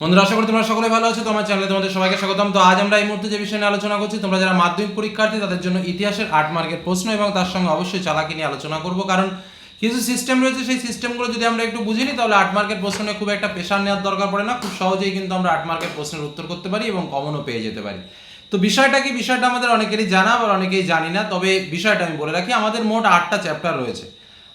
বন্ধুরা, আশা করি তোমরা সকলে ভালো আছো। তোমার চ্যানেলে তোমাদের সবাইকে স্বাগতম। তো আজ আমরা এই মুহূর্তে যে বিষয় নিয়ে আলোচনা করছি, তোমরা যারা মাধ্যমিক পরীক্ষার্থী, তাদের জন্য ইতিহাসের আট মার্কের প্রশ্ন এবং তার সঙ্গে অবশ্যই চালাকি নিয়ে আলোচনা করব। কারণ কিছু সিস্টেম রয়েছে, সেই সিস্টেমগুলো যদি আমরা একটু বুঝিনি তাহলে আট মার্কের প্রশ্ন নিয়ে খুব একটা প্রেশার নেওয়ার দরকার পড়ে না। খুব সহজেই কিন্তু আমরা আট মার্কের প্রশ্নের উত্তর করতে পারি এবং কমনও পেয়ে যেতে পারি। তো বিষয়টা কি? বিষয়টা আমাদের অনেকেরই জানা, আবার অনেকেই জানি না। তবে বিষয়টা আমি বলে রাখি, আমাদের মোট আটটা চ্যাপ্টার রয়েছে।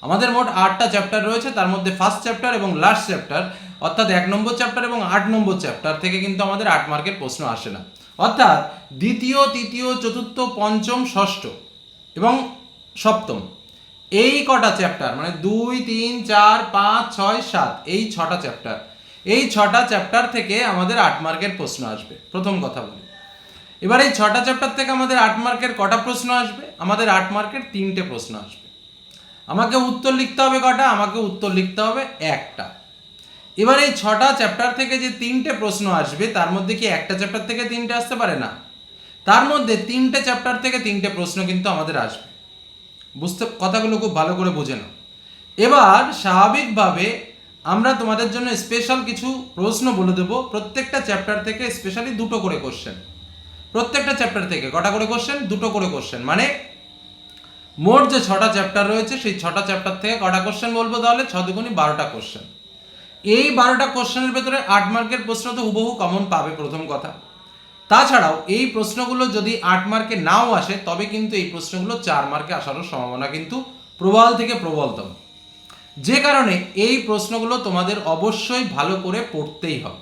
আমাদের মোট আটটা চ্যাপ্টার রয়েছে, তার মধ্যে ফার্স্ট চ্যাপ্টার এবং লাস্ট চ্যাপ্টার অর্থাৎ এক নম্বর চ্যাপ্টার এবং আট নম্বর চ্যাপ্টার থেকে কিন্তু আমাদের আট মার্কের প্রশ্ন আসে না। অর্থাৎ দ্বিতীয়, তৃতীয়, চতুর্থ, পঞ্চম, ষষ্ঠ এবং সপ্তম এই কটা চ্যাপ্টার মানে দুই, তিন, চার, পাঁচ, ছয়, সাত এই ছটা চ্যাপ্টার এই ছটা চ্যাপ্টার থেকে আমাদের আট মার্কের প্রশ্ন আসবে। প্রথম কথা বলি। এবার এই ছটা চ্যাপ্টার থেকে আমাদের আট মার্কের কটা প্রশ্ন আসবে? আমাদের আট মার্কের তিনটে প্রশ্ন আসবে। আমাকে উত্তর লিখতে হবে কটা? আমাকে উত্তর লিখতে হবে একটা। এবার এই ছটা চ্যাপ্টার থেকে যে তিনটে প্রশ্ন আসবে, তার মধ্যে কি একটা চ্যাপ্টার থেকে তিনটে আসতে পারে না? তার মধ্যে তিনটে চ্যাপ্টার থেকে তিনটে প্রশ্ন কিন্তু আমাদের আসবে। বুঝতে, কথাগুলো খুব ভালো করে বোঝে নাও। এবার স্বাভাবিকভাবে আমরা তোমাদের জন্য স্পেশাল কিছু প্রশ্ন বলে দেবো। প্রত্যেকটা চ্যাপ্টার থেকে স্পেশালি দুটো করে কোশ্চেন প্রত্যেকটা চ্যাপ্টার থেকে কটা করে কোশ্চেন দুটো করে কোশ্চেন মানে মোট যে ছটা চ্যাপ্টার রয়েছে, সেই ছটা চ্যাপ্টার থেকে কটা কোশ্চেন বলব তাহলে? ছ দুগুণি বারোটা কোশ্চেন এই বারোটা কোশ্চেনের ভেতরে আট মার্কের প্রশ্ন তো হুবহু কমন পাবে প্রথম কথা। তাছাড়াও এই প্রশ্নগুলো যদি আট মার্কে নাও আসে, তবে কিন্তু এই প্রশ্নগুলো চার মার্কে আসারও সম্ভাবনা কিন্তু প্রবল থেকে প্রবলতম। যে কারণে এই প্রশ্নগুলো তোমাদের অবশ্যই ভালো করে পড়তেই হবে।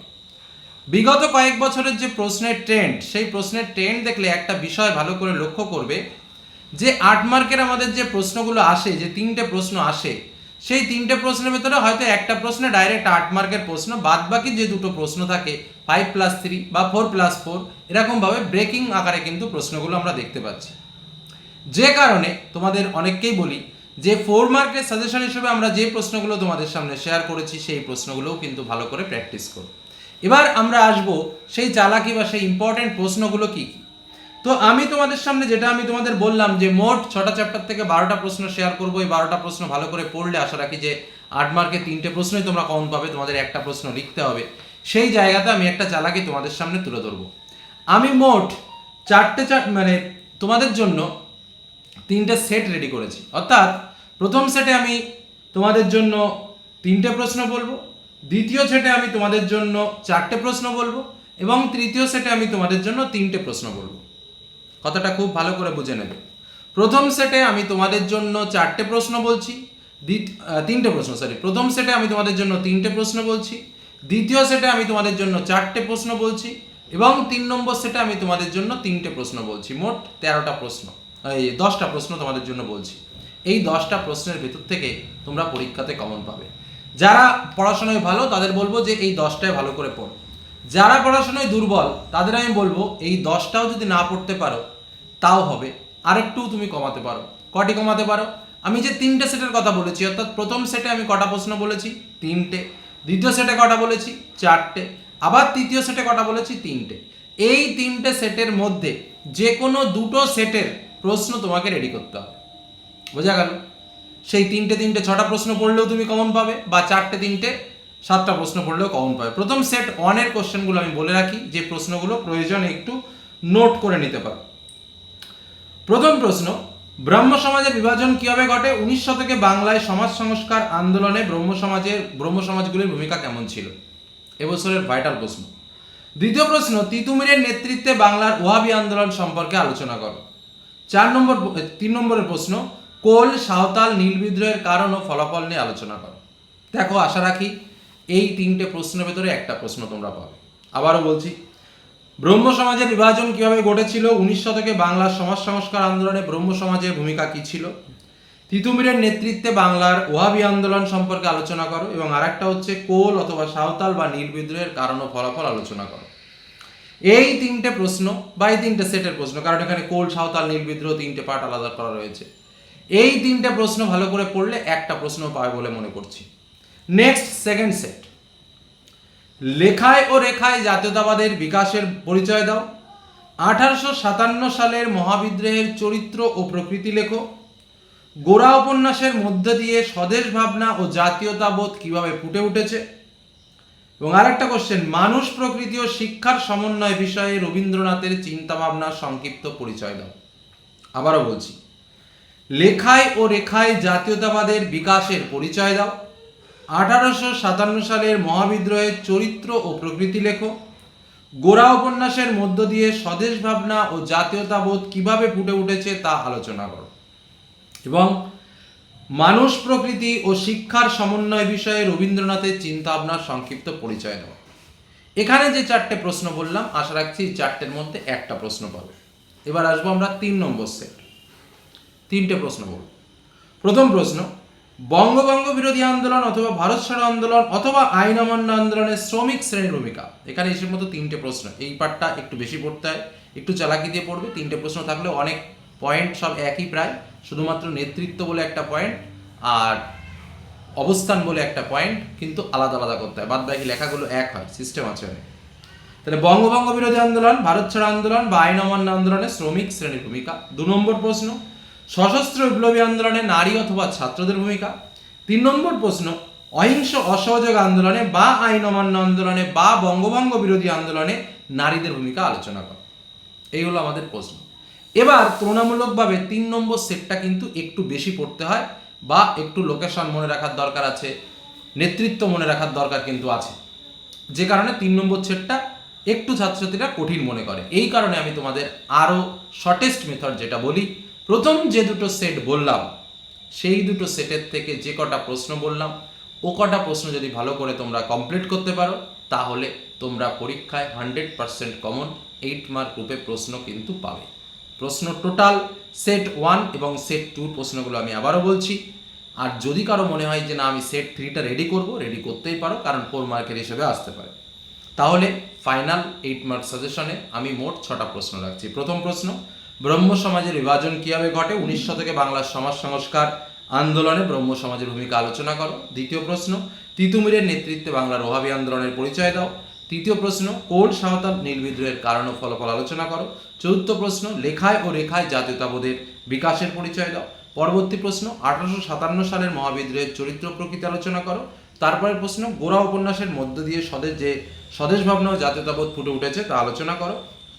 বিগত কয়েক বছরের যে প্রশ্নের ট্রেন্ড সেই প্রশ্নের ট্রেন্ড দেখলে একটা বিষয় ভালো করে লক্ষ্য করবে যে, আট মার্কের আমাদের যে প্রশ্নগুলো আসে, যে তিনটে প্রশ্ন আসে সেই তিনটে প্রশ্নের ভেতরে হয়তো একটা প্রশ্নে ডাইরেক্ট আট মার্কের প্রশ্ন বাদ বাকি যে দুটো প্রশ্ন থাকে ফাইভ প্লাস থ্রি বা ফোর প্লাস ফোর এরকমভাবে ব্রেকিং আকারে কিন্তু প্রশ্নগুলো আমরা দেখতে পাচ্ছি। যে কারণে তোমাদের অনেককেই বলি যে ফোর মার্কের সাজেশন হিসেবে আমরা যে প্রশ্নগুলো তোমাদের সামনে শেয়ার করেছি, সেই প্রশ্নগুলোও কিন্তু ভালো করে প্র্যাকটিস করো। এবার আমরা আসব সেই চালাকি বা সেই ইম্পর্টেন্ট প্রশ্নগুলো কি কি? তো আমি তোমাদের সামনে যেটা আমি তোমাদের বললাম যে মোট ছটা চ্যাপ্টার থেকে বারোটা প্রশ্ন শেয়ার করব, এই বারোটা প্রশ্ন ভালো করে পড়লে আশা রাখি যে আট মার্কে তিনটে প্রশ্নই তোমরা কমন পাবে, তোমাদের একটা প্রশ্ন লিখতে হবে। সেই জায়গাতে আমি একটা চালাকি তোমাদের সামনে তুলে ধরবো। আমি মোট চারটে চার মানে তোমাদের জন্য তিনটে সেট রেডি করেছি। অর্থাৎ প্রথম সেটে আমি তোমাদের জন্য তিনটে প্রশ্ন বলব, দ্বিতীয় সেটে আমি তোমাদের জন্য চারটে প্রশ্ন বলব এবং তৃতীয় সেটে আমি তোমাদের জন্য তিনটে প্রশ্ন বলব। কথাটা খুব ভালো করে বুঝে নেবে। প্রথম সেটে আমি তোমাদের জন্য চারটে প্রশ্ন বলছি তিনটে প্রশ্ন সরি প্রথম সেটে আমি তোমাদের জন্য তিনটে প্রশ্ন বলছি, দ্বিতীয় সেটে আমি তোমাদের জন্য চারটে প্রশ্ন বলছি, এবং তিন নম্বর সেটে আমি তোমাদের জন্য তিনটে প্রশ্ন বলছি। মোট তেরোটা প্রশ্ন এই দশটা প্রশ্ন তোমাদের জন্য বলছি। এই দশটা প্রশ্নের ভেতর থেকে তোমরা পরীক্ষাতে কমন পাবে। যারা পড়াশোনায় ভালো, তাদের বলব যে এই দশটায় ভালো করে পড়ো। যারা পড়াশোনায় দুর্বল, তাদের আমি বলব, এই দশটাও যদি না পড়তে পারো, তাও হবে। আরেকটু তুমি কমাতে পারো। কটি কমাতে পারো? আমি যে তিনটে সেটের কথা বলেছি, অর্থাৎ প্রথম সেটে আমি কটা প্রশ্ন বলেছি? তিনটে। দ্বিতীয় সেটে কটা বলেছি? চারটে। আবার তৃতীয় সেটে কটা বলেছি? তিনটে। এই তিনটে সেটের মধ্যে যে কোনো দুটো সেটের প্রশ্ন তোমাকে রেডি করতে হবে। বোঝা গেল? সেই তিনটে তিনটে ছটা প্রশ্ন পড়লেও তুমি কমন পাবে, বা চারটে তিনটে সাতটা প্রশ্ন পড়লেও কমন পাবে। প্রথম সেট ওয়ানের কোশ্চেনগুলো আমি বলে রাখি, যে প্রশ্নগুলো প্রয়োজন একটু নোট করে নিতে পারো। প্রথম প্রশ্ন, ব্রহ্ম সমাজের বিভাজন কীভাবে ঘটে? উনিশ শতকে বাংলায় সমাজ সংস্কার আন্দোলনে ব্রহ্ম সমাজের ব্রহ্ম সমাজগুলির ভূমিকা কেমন ছিল? এবছরের ভাইটাল প্রশ্ন। দ্বিতীয় প্রশ্ন, তিতুমিরের নেতৃত্বে বাংলার ওয়াবি আন্দোলন সম্পর্কে আলোচনা করো। চার নম্বর, তিন নম্বরের প্রশ্ন, কোল, সাঁওতাল, নীল বিদ্রোহের কারণ ও ফলাফল নিয়ে আলোচনা করো। দেখো, আশা রাখি এই তিনটে প্রশ্নের ভেতরে একটা প্রশ্ন তোমরা পাবে। আবারও বলছি, ব্রহ্ম সমাজের বিভাজন কীভাবে ঘটেছিল? উনিশ শতকে বাংলার সমাজ সংস্কার আন্দোলনে ব্রহ্ম সমাজের ভূমিকা কি ছিল? তিতুমিরের নেতৃত্বে বাংলার ওয়াবি আন্দোলন সম্পর্কে আলোচনা করো এবং আরেকটা হচ্ছে কোল অথবা সাঁওতাল বা নীল বিদ্রোহের কারণ ও ফলাফল আলোচনা করো। এই তিনটে প্রশ্ন বা এই তিনটে সেটের প্রশ্ন, কারণ এখানে কোল, সাঁওতাল, নীল বিদ্রোহ তিনটে পার্ট আলাদা করা রয়েছে। এই তিনটে প্রশ্ন ভালো করে পড়লে একটা প্রশ্ন পাবে বলে মনে করছি। নেক্সট সেকেন্ড সেট লেখায় ও রেখায় জাতীয়তাবাদের বিকাশের পরিচয় দাও। আঠারোশো সাতান্ন সালের মহাবিদ্রোহের চরিত্র ও প্রকৃতি লেখো। গোড়া উপন্যাসের মধ্য দিয়ে স্বদেশ ভাবনা ও জাতীয়তাবোধ কীভাবে ফুটে উঠেছে? এবং আরেকটা কোশ্চেন মানুষ, প্রকৃতি ও শিক্ষার সমন্বয় বিষয়ে রবীন্দ্রনাথের চিন্তাভাবনা সংক্ষিপ্ত পরিচয় দাও। আবারও বলছি, লেখায় ও রেখায় জাতীয়তাবাদের বিকাশের পরিচয় দাও। আঠারোশো সাতান্ন সালের মহাবিদ্রোহের চরিত্র ও প্রকৃতি লেখো। গোড়া উপন্যাসের মধ্য দিয়ে স্বদেশ ভাবনা ও জাতীয়তাবোধ কীভাবে ফুটে উঠেছে তা আলোচনা করো। এবং মানুষ প্রকৃতি ও শিক্ষার সমন্বয় বিষয়ে রবীন্দ্রনাথের চিন্তা ভাবনার সংক্ষিপ্ত পরিচয় দেওয়া এখানে যে চারটে প্রশ্ন বললাম, আশা রাখছি চারটের মধ্যে একটা প্রশ্ন পাবে। এবার আসব আমরা তিন নম্বর সেট তিনটে প্রশ্ন বলব। প্রথম প্রশ্ন বঙ্গভঙ্গ বিরোধী আন্দোলন অথবা ভারত ছাড়ো আন্দোলন অথবা আইন অমান্য আন্দোলনের শ্রমিক শ্রেণির ভূমিকা। এখানে এসের মতো তিনটে প্রশ্ন। এই পার্টটা একটু বেশি পড়তে হয়। একটু চালাকি দিয়ে পড়বে। তিনটে প্রশ্ন থাকলে অনেক পয়েন্ট সব একই প্রায়। শুধুমাত্র নেতৃত্ব বলে একটা পয়েন্ট আর অবস্থান বলে একটা পয়েন্ট কিন্তু আলাদা আলাদা করতে হয়। বাদ বাকি লেখাগুলো এক হয় সিস্টেম আছে অনেক। তাহলে বঙ্গভঙ্গ বিরোধী আন্দোলন, ভারত ছাড়ো আন্দোলন বা আইন অমান্য আন্দোলনে শ্রমিক শ্রেণির ভূমিকা। দু নম্বর প্রশ্ন সশস্ত্র বিপ্লবী আন্দোলনে নারী অথবা ছাত্রদের ভূমিকা। তিন নম্বর প্রশ্ন, অহিংস অসহযোগ আন্দোলনে বা আইন অমান্য আন্দোলনে বা বঙ্গভঙ্গ বিরোধী আন্দোলনে নারীদের ভূমিকা আলোচনা করা। এই হলো আমাদের প্রশ্ন। এবার তুলনামূলকভাবে তিন নম্বর সেটটা কিন্তু একটু বেশি পড়তে হয় বা একটু লোকেশন মনে রাখার দরকার আছে, নেতৃত্ব মনে রাখার দরকার কিন্তু আছে। যে কারণে তিন নম্বর সেটটা একটু ছাত্রছাত্রীরা কঠিন মনে করে। এই কারণে আমি তোমাদের আরও শর্টেস্ট মেথড যেটা বলি প্রথম যে দুটো সেট বললাম, সেই দুটো সেটের থেকে যে কটা প্রশ্ন বললাম, ও কটা প্রশ্ন যদি ভালো করে তোমরা কমপ্লিট করতে পারো, তাহলে তোমরা পরীক্ষায় hundred percent common eight mark রূপে প্রশ্ন কিন্তু পাবে। প্রশ্ন টোটাল সেট ওয়ান এবং সেট টুর প্রশ্নগুলো আমি আবারও বলছি। আর যদি কারও মনে হয় যে না, আমি সেট থ্রিটা রেডি করব রেডি করতেই পারো, কারণ ফোর মার্কের হিসেবে আসতে পারে। তাহলে ফাইনাল এইট মার্ক সাজেশনে আমি মোট ছটা প্রশ্ন রাখছি। প্রথম প্রশ্ন ব্রহ্ম সমাজের বিভাজন কীভাবে ঘটে? উনিশ শতকে বাংলার সমাজ সংস্কার আন্দোলনে ব্রহ্ম সমাজের ভূমিকা আলোচনা করো। দ্বিতীয় প্রশ্ন, তিতুমিরের নেতৃত্বে বাংলার ওহাবি আন্দোলনের পরিচয় দাও। তৃতীয় প্রশ্ন কোল সাঁওতাল নীল বিদ্রোহের কারণ ও ফলাফল আলোচনা করো? চতুর্থ প্রশ্ন, লেখায় ও রেখায় জাতীয়তাবোধের বিকাশের পরিচয় দাও। পরবর্তী প্রশ্ন, আঠারোশো সাতান্ন সালের মহাবিদ্রোহের চরিত্র প্রকৃতি আলোচনা করো। তারপরের প্রশ্ন গোড়া উপন্যাসের মধ্য দিয়ে স্বদেশ যে স্বদেশ ভাবনা ও জাতীয়তাবোধ ফুটে উঠেছে তা আলোচনা করো।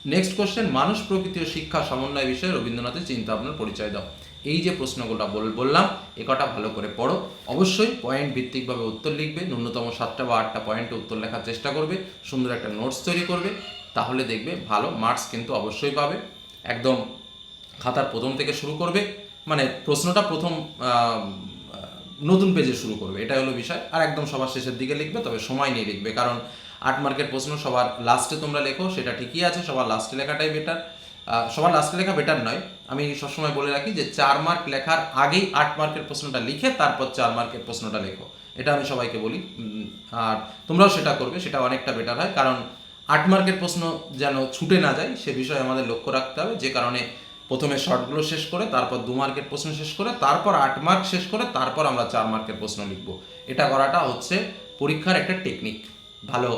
নেক্সট কোশ্চেন মানুষ প্রকৃতি ও শিক্ষা সমন্বয় বিষয়ে রবীন্দ্রনাথের চিন্তা ভাবনার পরিচয় দাও। এই যে প্রশ্নগুলো বল- বললাম, এ কটা ভালো করে পড়ো। অবশ্যই পয়েন্ট ভিত্তিকভাবে উত্তর লিখবে, ন্যূনতম সাতটা বা আটটা পয়েন্টে উত্তর লেখার চেষ্টা করবে, সুন্দর একটা নোটস তৈরি করবে, তাহলে দেখবে ভালো মার্কস কিন্তু অবশ্যই পাবে। একদম খাতার প্রথম থেকে শুরু করবে মানে প্রশ্নটা প্রথম নতুন পেজে শুরু করবে এটা হলো বিষয়। আর একদম সবার শেষের দিকে লিখবে, তবে সময় নিয়ে লিখবে। কারণ আট মার্কের প্রশ্ন সবার লাস্টে তোমরা লেখো, সেটা ঠিকই আছে, সবার লাস্টে লেখাটাই বেটার সবার লাস্টে লেখা বেটার নয়। আমি সবসময় বলে রাখি যে চার মার্ক লেখার আগেই আট মার্কের প্রশ্নটা লিখে তারপর চার মার্কের প্রশ্নটা লেখো। এটা আমি সবাইকে বলি। আর তোমরাও সেটা করবে, সেটা অনেকটা বেটার হয়। কারণ আট মার্কের প্রশ্ন যেন ছুটে না যায়, সে বিষয়ে আমাদের লক্ষ্য রাখতে হবে। যে কারণে প্রথমে শর্টগুলো শেষ করে, তারপর দু মার্কের প্রশ্ন শেষ করে, তারপর আট মার্ক শেষ করে, তারপর আমরা চার মার্কের প্রশ্ন লিখব। এটা করাটা হচ্ছে পরীক্ষার একটা টেকনিক ভালো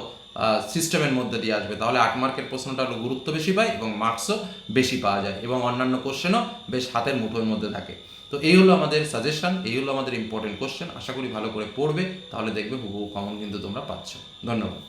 সিস্টেমের মধ্যে দিয়ে আসবে। তাহলে আট মার্কের প্রশ্নটা গুরুত্ব বেশি পায় এবং মার্কসও বেশি পাওয়া যায় এবং অন্যান্য কোশ্চেনও বেশ হাতের মুঠোর মধ্যে থাকে। তো এই হলো আমাদের সাজেশন এই হলো আমাদের ইম্পর্টেন্ট কোশ্চেন আশা করি ভালো করে পড়বে, তাহলে দেখবে হুবহু কমন কিন্তু তোমরা পাচ্ছ। ধন্যবাদ।